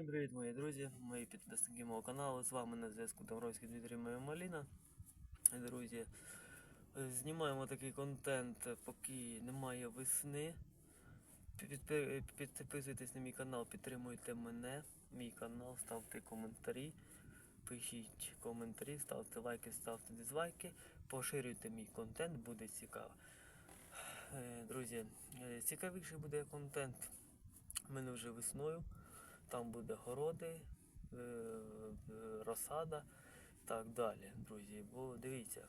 Всім привіт, мої друзі, мої підписники мого каналу. З вами на зв'язку Тавровський Дмитрій Маліна. Друзі, знімаємо такий контент, поки немає весни. Підписуйтесь на мій канал, підтримуйте мене, мій канал, ставте коментарі, пишіть коментарі, ставте лайки, ставте дизлайки, поширюйте мій контент, буде цікаво. Е, Друзі, е, цікавіший буде контент в мене вже весною. Там буде городи, е, е, розсада і так далі, друзі. Бо дивіться,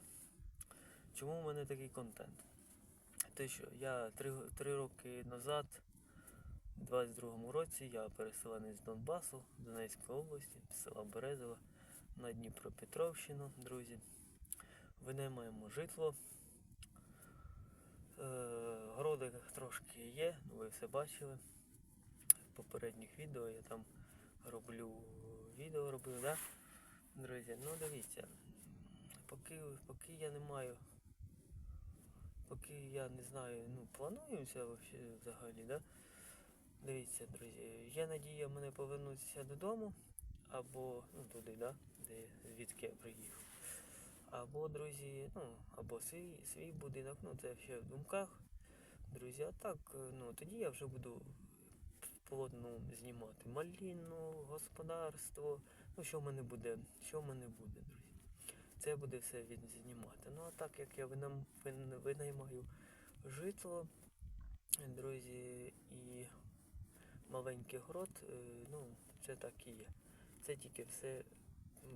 чому в мене такий контент? Те, що я три, три роки назад, у 22-му році, я переселений з Донбасу, Донецької області, села Березова на Дніпропетровщину, друзі. Винаймаємо житло. Е, городи трошки є, ви все бачили попередніх відео я там роблю відео робив, да? Друзі, ну дивіться, поки, поки я не маю, поки я не знаю, ну плануємося взагалі, да? Дивіться, друзі, є надія мене повернутися додому, або ну туди, да? де звідки я приїхав. Або, друзі, ну, або свій, свій будинок, ну це ще в думках. Друзі, а так, е, ну тоді я вже буду плотно знімати маліну, господарство. Ну, що в мене буде, що в мене буде, друзі. Це буде все знімати. Ну а так як я винам, вин, винаймаю житло, друзі, і маленький город, е, ну, це так і є. Це тільки все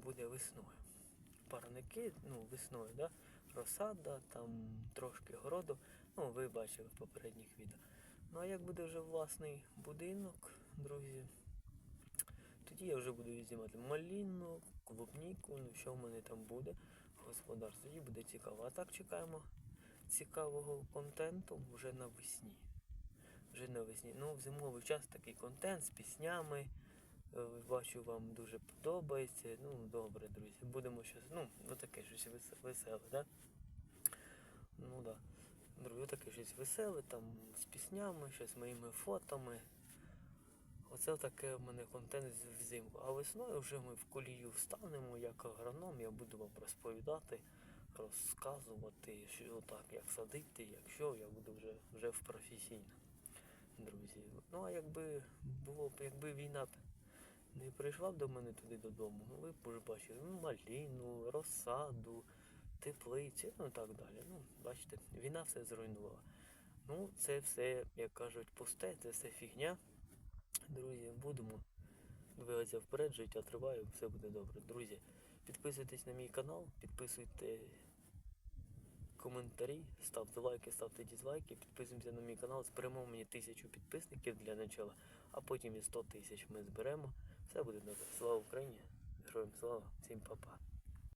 буде весною. Парники, ну, весною, да? розсада, там трошки городу. Ну, ви бачили в попередніх відео. Ну а як буде вже власний будинок, друзі, тоді я вже буду знімати маліну, клубніку, ну що в мене там буде, господарство, тоді буде цікаво. А так чекаємо цікавого контенту вже навесні. Вже навесні. Ну, в зимовий час такий контент з піснями. Е, Бачу, вам дуже подобається. Ну, добре, друзі. Будемо щось, ну, отаке щось весе- веселе, да? Ну да. Друге таке щось веселе, там з піснями, щось моїми фотами. Оце таке в мене контент взимку. А весною вже ми в колію встанемо, як агроном, я буду вам розповідати, розказувати, що так, як садити, як що, я буду вже, вже в професійно. Друзі. Ну а якби було б, якби війна не прийшла до мене туди додому, ну ви б вже бачили ну, маліну, розсаду, теплиці, ну і так далі. Ну, бачите, війна все зруйнувала. Ну, це все, як кажуть, пусте, це все фігня. Друзі, будемо двигатися вперед, життя триває, все буде добре. Друзі, підписуйтесь на мій канал, підписуйте коментарі, ставте лайки, ставте дізлайки, підписуємося на мій канал, зберемо мені тисячу підписників для начала, а потім і 100 тисяч ми зберемо. Все буде добре. Слава Україні! Героям слава, всім па-па.